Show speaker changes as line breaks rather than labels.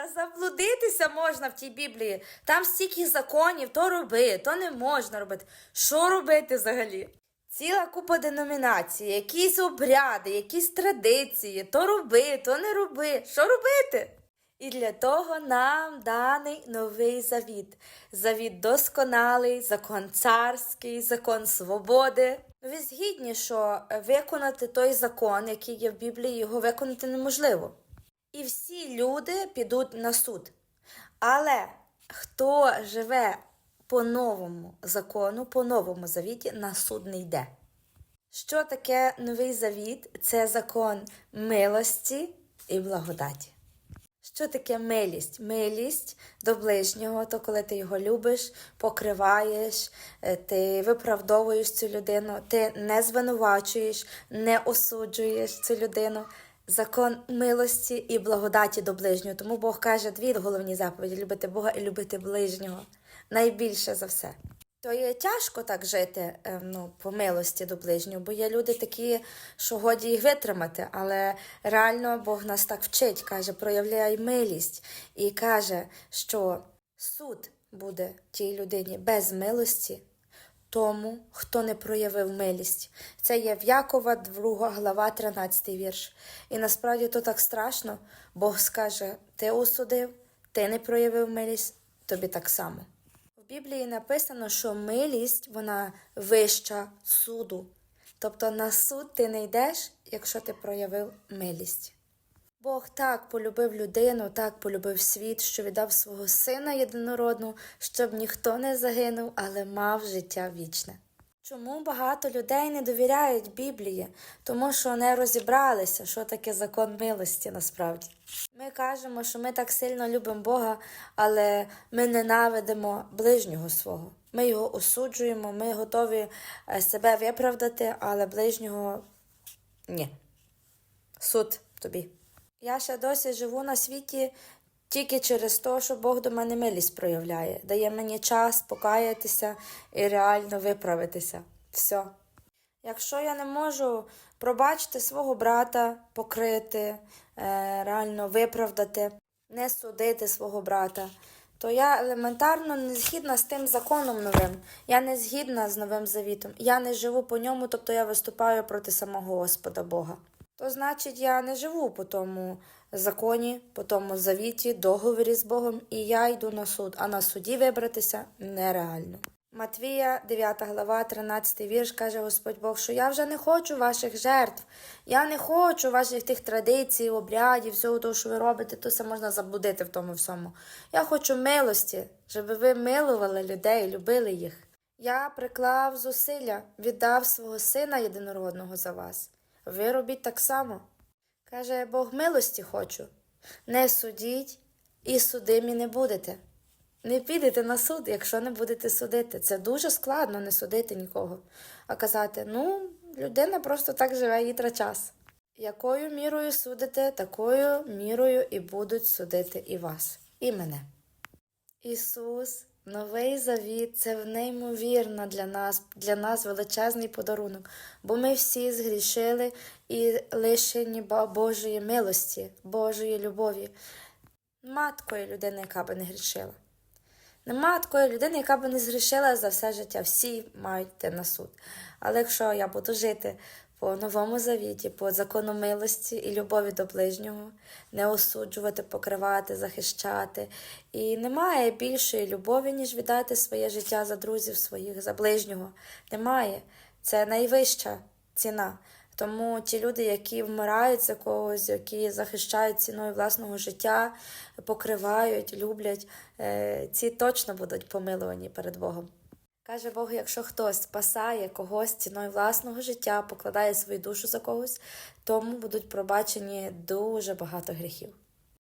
Та заблудитися можна в тій Біблії. Там стільки законів, то роби, то не можна робити. Що робити взагалі? Ціла купа деномінацій, якісь обряди, якісь традиції, то роби, то не роби. Що робити? І для того нам даний новий завіт. Завіт досконалий, закон царський, закон свободи. Ви згідні, що виконати той закон, який є в Біблії, його виконати неможливо. І всі люди підуть на суд. Але хто живе по новому закону, по новому завіті, на суд не йде. Що таке новий завіт? Це закон милості і благодаті. Що таке милість? Милість до ближнього, то коли ти його любиш, покриваєш, е, ти виправдовуєш цю людину, ти не звинувачуєш, не осуджуєш цю людину. Закон милості і благодаті до ближнього. Тому Бог каже дві головні заповіді: любити Бога і любити ближнього. Найбільше за все. То є тяжко так жити е, ну, по милості до ближнього, бо є люди такі, що годі їх витримати. Але реально Бог нас так вчить, каже, проявляй милість і каже, що суд буде тій людині без милості, тому, хто не проявив милість. Це є в Якова, 2 глава, 13 вірш. І насправді то так страшно. Бог скаже: ти осудив, ти не проявив милість, тобі так само. В Біблії написано, що милість вона вища суду. Тобто на суд ти не йдеш, якщо ти проявив милість. Бог так полюбив людину, так полюбив світ, що віддав свого сина єдинородного, щоб ніхто не загинув, але мав життя вічне. Чому багато людей не довіряють Біблії? Тому що не розібралися, що таке закон милості насправді. Ми кажемо, що ми так сильно любимо Бога, але ми ненавидимо ближнього свого. Ми його осуджуємо, ми готові е, себе виправдати, але ближнього ні. Суд тобі. Я ще досі живу на світі тільки через те, що Бог до мене милість проявляє, дає мені час покаятися і реально виправитися. Все. Якщо я не можу пробачити свого брата, покрити, е, реально виправдати, не судити свого брата, то я елементарно не згідна з тим законом новим. Я не згідна з новим завітом. Я не живу по ньому, тобто я виступаю проти самого Господа Бога. То значить, я не живу по тому законі, по тому завіті, договорі з Богом, і я йду на суд, а на суді вибратися нереально. Матвія, 9 глава, 13 вірш, каже Господь Бог, що я вже не хочу ваших жертв, я не хочу ваших тих традицій, обрядів, всього того, що ви робите, то все можна заблудити в тому всьому. Я хочу милості, щоб ви милували людей, любили їх. Я приклав зусилля, віддав свого сина єдинородного за вас. Ви робіть так само. Каже Бог милості хочу. Не судіть і судимі не будете. Не підете на суд, якщо не будете судити. Це дуже складно не судити нікого. А казати, ну, людина просто так живе, їй тра час. Якою мірою судите, такою мірою і будуть судити і вас, і мене. Ісус, новий завіт це неймовірно для нас, для нас величезний подарунок, бо ми всі згрішили і лишені Божої милості, Божої любові. Нема такої людини, яка би не грішила. Нема такої людини, яка би не згрішила за все життя. Всі мають йти на суд. Але якщо я буду жити по новому завіті, по закону милості і любові до ближнього, не осуджувати, покривати, захищати. І немає більшої любові, ніж віддати своє життя за друзів своїх, за ближнього. Немає. Це найвища ціна. Тому ті люди, які вмирають за когось, які захищають ціною власного життя, покривають, люблять, е, ці точно будуть помилувані перед Богом. Каже Бог, якщо хтось спасає когось ціною власного життя, покладає свою душу за когось, тому будуть пробачені дуже багато гріхів.